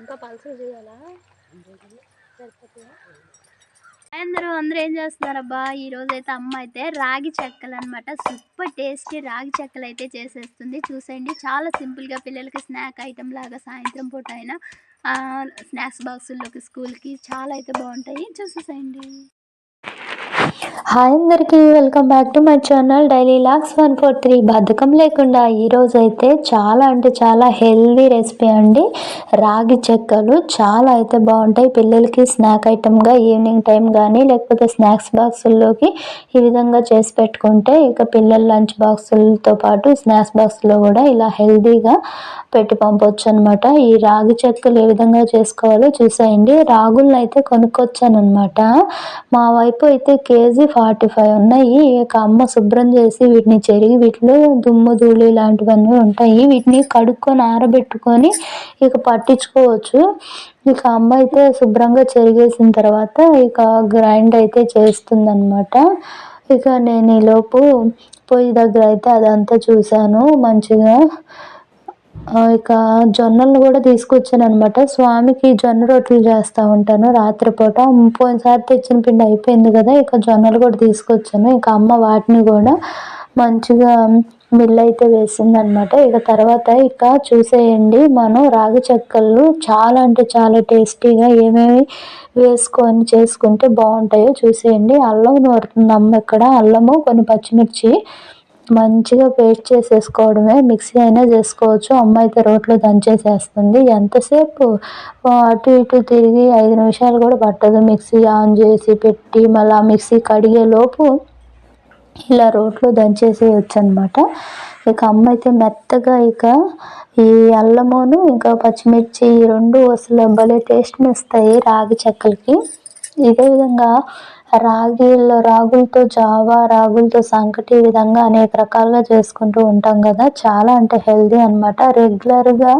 ఇంకా పల్సర్ చేయాలా సరిపోతుందా హాయ్ అందరూ అందరూ ఏం చేస్తున్నారబ్బా? ఈ రోజు అయితే అమ్మ అయితే రాగి చెక్కలు అనమాట సూపర్ టేస్టీ రాగి చెక్కలు అయితే చేసేస్తుంది. చూసేయండి. చాలా సింపుల్గా పిల్లలకి స్నాక్ ఐటెం లాగా సాయంత్రం పూట అయినా స్నాక్స్ బాక్సుల్లోకి స్కూల్కి చాలా అయితే బాగుంటాయి. చూసేసేయండి. హాయ్ అందరికీ welcome back to my channel daily logs one four three. బద్ధకం లేకుండా ఈరోజు అయితే చాలా అంటే చాలా హెల్దీ రెసిపీ అండి. రాగి చెక్కలు చాలా అయితే బాగుంటాయి. పిల్లలకి స్నాక్ ఐటమ్గా ఈవినింగ్ టైం కానీ లేకపోతే స్నాక్స్ బాక్సుల్లోకి ఈ విధంగా చేసి పెట్టుకుంటే ఇక పిల్లల లంచ్ బాక్సులతో పాటు స్నాక్స్ బాక్స్లో కూడా ఇలా హెల్దీగా పెట్టి పంపొచ్చు అనమాట ఈ రాగి చెక్కలు ఏ విధంగా చేసుకోవాలో చూసేయండి. రాగులను అయితే కొనుక్కొచ్చాను అనమాట మా వైపు అయితే కేజీ ఫార్టీ ఫైవ్ ఉన్నాయి. ఇక అమ్మ శుభ్రం చేసి వీటిని చెరిగి వీటిలో దుమ్ము ధూళి ఇలాంటివన్నీ ఉంటాయి. వీటిని కడుక్కొని ఆరబెట్టుకొని ఇక పట్టించుకోవచ్చు. ఇక అమ్మ అయితే శుభ్రంగా చెరిగేసిన తర్వాత ఇక గ్రైండ్ అయితే చేస్తుందనమాట ఇక నేను ఈలోపు పొయ్యి దగ్గర అయితే అదంతా చూశాను. మంచిగా ఇక జొన్నలు కూడా తీసుకొచ్చాను అనమాట స్వామికి జొన్న రొట్టెలు చేస్తూ ఉంటాను రాత్రిపూట. పోయినసారి తెచ్చిన పిండి అయిపోయింది కదా ఇక జొన్నలు కూడా తీసుకొచ్చాను. ఇక అమ్మ వాటిని కూడా మంచిగా మిల్ అయితే వేసిందనమాట ఇక తర్వాత ఇక చూసేయండి మనం రాగి చెక్కలు చాలా అంటే చాలా టేస్టీగా ఏమేమి వేసుకొని చేసుకుంటే బాగుంటాయో చూసేయండి. అల్లం నూరుతుంది అమ్మ ఇక్కడ అల్లము కొన్ని పచ్చిమిర్చి మంచిగా పేస్ట్ చేసేసుకోవడమే మిక్సీ అయినా చేసుకోవచ్చు. అమ్మ అయితే రోట్లో దంచేసేస్తుంది. ఎంతసేపు? అటు ఇటు తిరిగి ఐదు నిమిషాలు కూడా పట్టదు. మిక్సీ ఆన్ చేసి పెట్టి మళ్ళీ ఆ మిక్సీ కడిగే లోపు ఇలా రోట్లో దంచేసేయచ్చు అనమాట ఇక అమ్మ అయితే మెత్తగా ఇక ఈ అల్లమును ఇంకా పచ్చిమిర్చి ఈ రెండు అసలు భలే టేస్ట్ని ఇస్తాయి రాగి చెక్కలకి. ఇదే విధంగా రాగిల్లో రాగులతో జావా రాగులతో సంకటి ఈ విధంగా అనేక రకాలుగా చేసుకుంటూ ఉంటాం కదా. చాలా అంటే హెల్దీ అనమాట రెగ్యులర్గా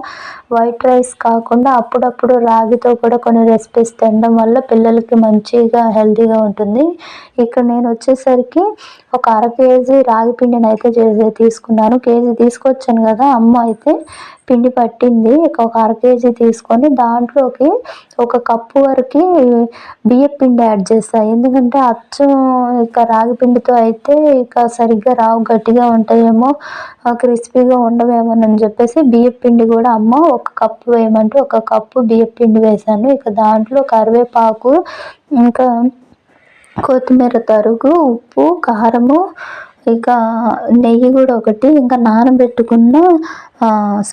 వైట్ రైస్ కాకుండా అప్పుడప్పుడు రాగితో కూడా కొన్ని రెసిపీస్ తినడం వల్ల పిల్లలకి మంచిగా హెల్దీగా ఉంటుంది. ఇక్కడ నేను వచ్చేసరికి ఒక అర కేజీ రాగి పిండిని అయితే చేసి తీసుకున్నాను. కేజీ తీసుకొచ్చాను కదా అమ్మ అయితే. పిండి పట్టింది. ఒక అర కేజీ తీసుకొని దాంట్లోకి ఒక కప్పు వరకు బియ్యం పిండి యాడ్ చేస్తాను ఎందుకంటే అచ్చం ఇక రాగి పిండితో అయితే ఇక సరిగ్గా రావు గట్టిగా ఉంటాయేమో క్రిస్పీగా ఉండవేమోనని చెప్పేసి బియ్యం పిండి కూడా అమ్మ ఒక కప్పు వేయమంటే ఒక కప్పు బియ్యం పిండి వేశాను. ఇక దాంట్లో కరివేపాకు ఇంకా కొత్తిమీర తరుగు ఉప్పు కారము ఇక నెయ్యి కూడా ఒకటి ఇంకా నానబెట్టుకున్న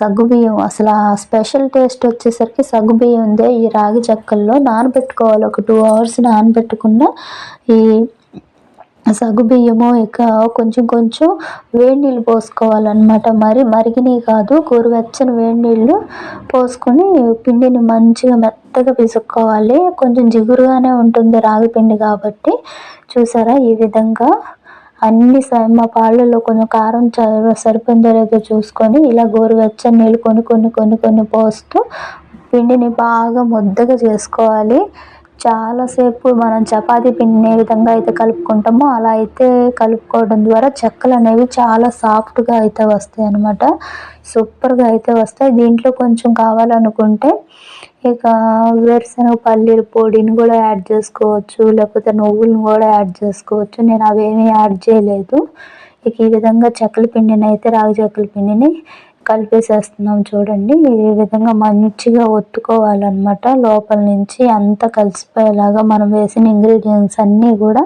సగ్గుబియ్యం అసలు ఆ స్పెషల్ టేస్ట్ వచ్చేసరికి సగ్గుబియ్యం ఉందే ఈ రాగి చెక్కల్లో. నానబెట్టుకోవాలి ఒక టూ అవర్స్ నానబెట్టుకున్న ఈ సగ్గుబియ్యము ఇక కొంచెం కొంచెం వేడి నీళ్ళు పోసుకోవాలన్నమాట. మరి మరిగినవి కాదు గోరువెచ్చని వేడి నీళ్ళు పోసుకొని పిండిని మంచిగా మెత్తగా పిసుక్కోవాలి. కొంచెం జిగురుగానే ఉంటుంది రాగి పిండి కాబట్టి. చూసారా ఈ విధంగా? అన్ని స- మా పాలల్లో కొంచెం కారం సరిపోయిందో లేదో చూసుకొని ఇలా గోరువెచ్చని నీళ్ళు కొన్ని కొన్ని కొన్ని కొన్ని పోస్తూ పిండిని బాగా ముద్దగా చేసుకోవాలి. చాలాసేపు మనం చపాతీ పిండిని ఏ విధంగా అయితే కలుపుకుంటామో అలా అయితే కలుపుకోవడం ద్వారా చెక్కలు అనేవి చాలా సాఫ్ట్గా అయితే వస్తాయి అన్నమాట సూపర్గా అయితే వస్తాయి. దీంట్లో కొంచెం కావాలనుకుంటే ఇక వేరుశనగ పల్లీల పొడిని కూడా యాడ్ చేసుకోవచ్చు లేకపోతే నువ్వులను కూడా యాడ్ చేసుకోవచ్చు. నేను అవేమీ యాడ్ చేయలేదు. ఇక ఈ విధంగా చెక్కల పిండిని అయితే రాగి చెక్కల పిండిని కలిపేసేస్తున్నాం చూడండి. ఈ విధంగా మంచిగా ఒత్తుకోవాలన్నమాట. లోపల నుంచి అంతా కలిసిపోయేలాగా మనం వేసిన ఇంగ్రీడియంట్స్ అన్నీ కూడా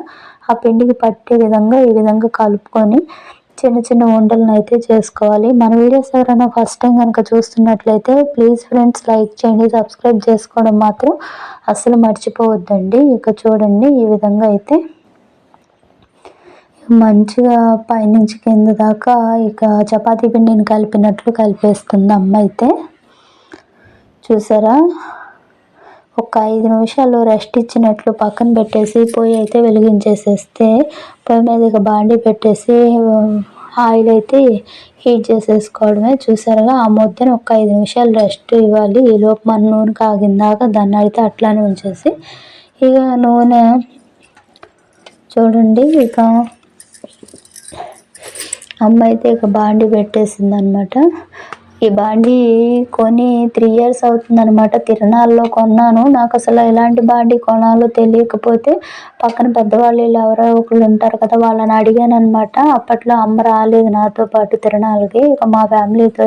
ఆ పిండికి పట్టే విధంగా ఈ విధంగా కలుపుకొని చిన్న చిన్న వంటలను అయితే చేసుకోవాలి. మన వీడియోస్ ఎవరైనా ఫస్ట్ టైం కనుక చూస్తున్నట్లయితే ప్లీజ్ ఫ్రెండ్స్ లైక్ చేయండి సబ్స్క్రైబ్ చేసుకోవడం మాత్రం అసలు మర్చిపోవద్దండి. ఇక చూడండి ఈ విధంగా అయితే మంచిగా పైనుంచి కింద దాకా ఇక చపాతీ పిండిని కలిపినట్లు కలిపేస్తుంది అమ్మ అయితే. చూసారా? ఒక ఐదు నిమిషాలు రెస్ట్ ఇచ్చినట్లు పక్కన పెట్టేసి పొయ్యి అయితే వెలిగించేసేస్తే పొయ్యి మీద ఇక బాండీ పెట్టేసి ఆయిల్ అయితే హీట్ చేసేసుకోవడమే. చూసారుగా ఆ ముద్దని ఒక ఐదు నిమిషాలు రెస్ట్ ఇవ్వాలి. ఈలోపు మన నూనె కాగిందాక దాన్ని అయితే అట్లానే ఉంచేసి ఇక నూనె చూడండి ఇక అమ్మ అయితే ఇక బాండి పెట్టేసింది అనమాట ఈ బాండీ కొని త్రీ ఇయర్స్ అవుతుంది అనమాట తిరునాళ్ళలో కొన్నాను. నాకు అసలు ఎలాంటి బాండి కొనాలో తెలియకపోతే పక్కన పెద్దవాళ్ళు వీళ్ళు ఎవరో ఒకళ్ళు ఉంటారు కదా వాళ్ళని అడిగాను అనమాట అప్పట్లో అమ్మ రాలేదు నాతో పాటు తిరునాళ్ళకి. ఇక మా ఫ్యామిలీతో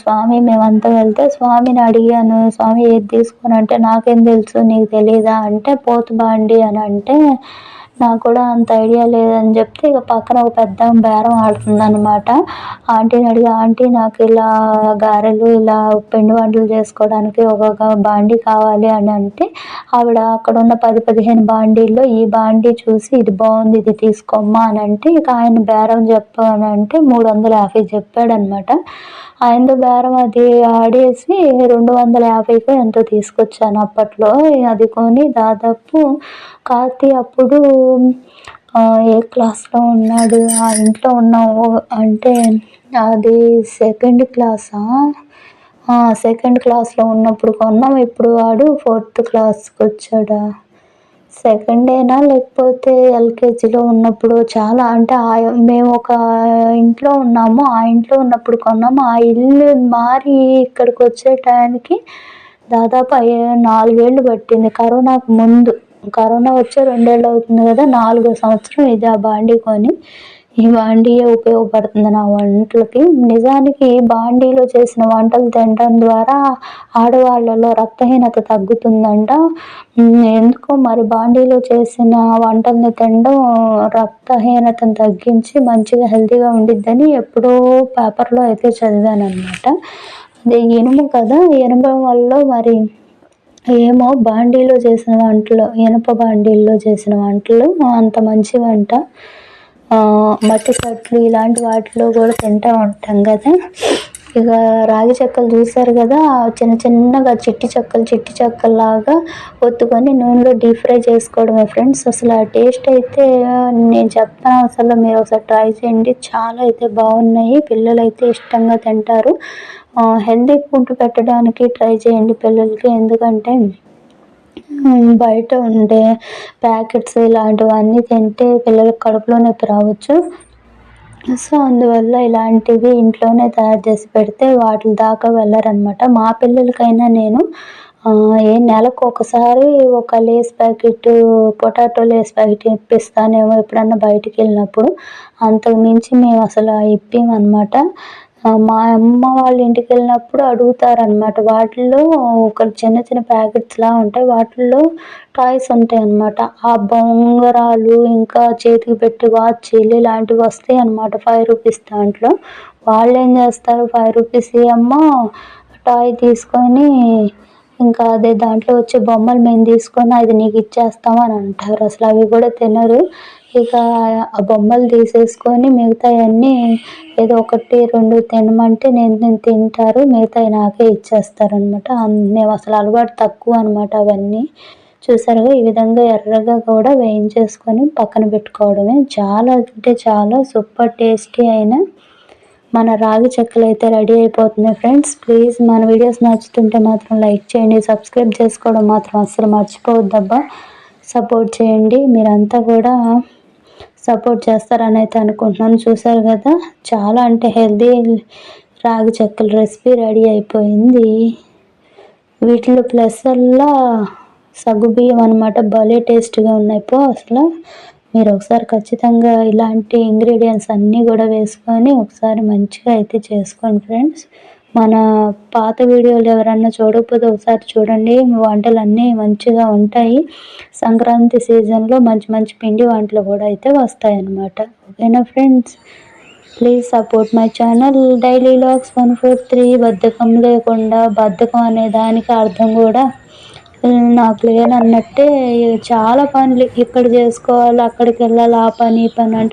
స్వామి మేమంతా వెళ్తే స్వామిని అడిగాను. స్వామి ఏది తీసుకొని అంటే నాకేం తెలుసు నీకు తెలియదా అంటే పోతు బాండి అని అంటే నాకు కూడా అంత ఐడియా లేదని చెప్తే ఇక పక్కన ఒక పెద్ద బేరం ఆడుతుందనమాట ఆంటీని అడిగి ఆంటీ నాకు ఇలా గారెలు ఇలా పిండి వంటలు చేసుకోవడానికి ఒక బాండీ కావాలి అని అంటే ఆవిడ అక్కడ ఉన్న పది పదిహేను బాండీల్లో ఈ బాండీ చూసి ఇది బాగుంది ఇది తీసుకోమ్మా అని అంటే ఇక ఆయన బేరం చెప్పు అని అంటే మూడు వందల యాభై చెప్పాడనమాట ఆయనతో బేరం అది ఆడేసి రెండు వందల యాభైకి ఎంతో తీసుకొచ్చాను అప్పట్లో. అది కొని దాదాపు కార్తీ అప్పుడు ఏ క్లాస్లో ఉన్నాడు? ఆ ఇంట్లో ఉన్నావు అంటే అది సెకండ్ క్లాసా సెకండ్ క్లాస్లో ఉన్నప్పుడు కొన్నాం. ఇప్పుడు వాడు ఫోర్త్ క్లాస్కి వచ్చాడా? సెకండేనా లేకపోతే ఎల్కేజీలో ఉన్నప్పుడు చాలా అంటే ఆ మేము ఒక ఇంట్లో ఉన్నాము. ఆ ఇంట్లో ఉన్నప్పుడు కొన్నాము. ఆ ఇల్లు మారి ఇక్కడికి వచ్చే టయానికి దాదాపు అయ్యే నాలుగేళ్ళు పట్టింది. కరోనాకు ముందు. కరోనా వచ్చే రెండేళ్ళు అవుతుంది కదా నాలుగో సంవత్సరం ఇది ఆ బాండీ కొని ఈ బాండీయే ఉపయోగపడుతుంది నా వంటలకి నిజానికి బాండీలో చేసిన వంటలు తినడం ద్వారా ఆడవాళ్ళలో రక్తహీనత తగ్గుతుందంట. ఎందుకో మరి బాండీలో చేసిన వంటల్ని తినడం రక్తహీనతను తగ్గించి మంచిగా హెల్తీగా ఉండిద్దని ఎప్పుడో పేపర్లో అయితే చదివాను అనమాట అదే ఇనుము కదా ఇనుము వల్ల మరి ఏమో బాండీలో చేసిన వంటలు ఇనప బాండీల్లో చేసిన వంటలు అంత మంచి వంట. మట్టి సట్లు ఇలాంటి వాటిలో కూడా తింటూ ఉంటాం కదా. ఇక రాగి చెక్కలు చూసారు కదా చిన్న చిన్నగా చిట్టి చెక్కలు చిట్టి చెక్కల్లాగా ఒత్తుకొని నూనెలో డీప్ ఫ్రై చేసుకోవడమే ఫ్రెండ్స్. అసలు ఆ టేస్ట్ అయితే నేను చెప్తాను అసలు మీరు ఒకసారి ట్రై చేయండి. చాలా అయితే బాగున్నాయి పిల్లలు అయితే ఇష్టంగా తింటారు. హెల్దీ ఫుడ్ పెట్టడానికి ట్రై చేయండి పిల్లలకి. ఎందుకంటే బయట ఉండే ప్యాకెట్స్ ఇలాంటివన్నీ తింటే పిల్లలకు కడుపులో నొప్పి రావచ్చు. సో అందువల్ల ఇలాంటివి ఇంట్లోనే తయారు చేసి పెడితే వాటి దాకా వెళ్ళరనమాట మా పిల్లలకైనా నేను ఏ నెలకు ఒకసారి ఒక Lay's packet potato Lay's packet ఇప్పిస్తానేమో ఎప్పుడన్నా బయటికి వెళ్ళినప్పుడు. అంతకు మించి మేము అసలు ఇప్పిమన్నమాట. మా అమ్మ వాళ్ళ ఇంటికి వెళ్ళినప్పుడు అడుగుతారనమాట వాటిల్లో ఒక చిన్న చిన్న ప్యాకెట్స్లా ఉంటాయి. వాటిల్లో టాయ్స్ ఉంటాయి అన్నమాట. ఆ బొంగరాలు ఇంకా చేతికి పెట్టి వాచీలు ఇలాంటివి వస్తాయి అన్నమాట ఫైవ్ రూపీస్ దాంట్లో. వాళ్ళు ఏం చేస్తారు? ఫైవ్ రూపీస్ అమ్మ టాయ్ తీసుకొని ఇంకా అదే దాంట్లో వచ్చే బొమ్మలు మేము తీసుకొని అది నీకు ఇచ్చేస్తాం అని అంటారు. అసలు అవి కూడా తినరు. ఇక ఆ బొమ్మలు తీసేసుకొని మిగతావన్నీ ఏదో ఒకటి రెండు తినమంటే నేను నేను తింటారు. మిగతావి నాకే ఇచ్చేస్తారనమాట మేము అసలు అలవాటు తక్కువ అనమాట అవన్నీ. చూసారుగా ఈ విధంగా ఎర్రగా కూడా వేయించేసుకొని పక్కన పెట్టుకోవడమే. చాలా అంటే చాలా సూపర్ టేస్టీ అయిన మన రాగి చెక్కలు అయితే రెడీ అయిపోతున్నాయి ఫ్రెండ్స్. ప్లీజ్ మన వీడియోస్ నచ్చుతుంటే మాత్రం లైక్ చేయండి. సబ్స్క్రైబ్ చేసుకోవడం మాత్రం అస్సలు మర్చిపోవద్దబ్బా. సపోర్ట్ చేయండి. మీరంతా కూడా సపోర్ట్ చేస్తారని అయితే అనుకుంటున్నాను. చూసారు కదా చాలా అంటే హెల్దీ రాగి చెక్కల రెసిపీ రెడీ అయిపోయింది. వీటిలో ప్లస్ వల్ల సగ్గుబియ్యం అనమాట భలే టేస్ట్గా ఉన్నాయి పో అసలు. మీరు ఒకసారి ఖచ్చితంగా ఇలాంటి ఇంగ్రీడియంట్స్ అన్నీ కూడా వేసుకొని ఒకసారి మంచిగా అయితే చేసుకోండి ఫ్రెండ్స్. మన పాత వీడియోలు ఎవరన్నా చూడకపోతే ఒకసారి చూడండి. వంటలు అన్నీ మంచిగా ఉంటాయి. సంక్రాంతి సీజన్లో మంచి మంచి పిండి వంటలు కూడా అయితే వస్తాయి అన్నమాట ఓకేనా friends? Please support my channel. Daily logs one four three. బద్ధకం లేకుండా బద్ధకం అనే దానికి అర్థం కూడా నాకు లేదన్నట్టే చాలా పనులు ఇక్కడ చేసుకోవాలి అక్కడికి వెళ్ళాలి ఆ పని ఈ పని అంటే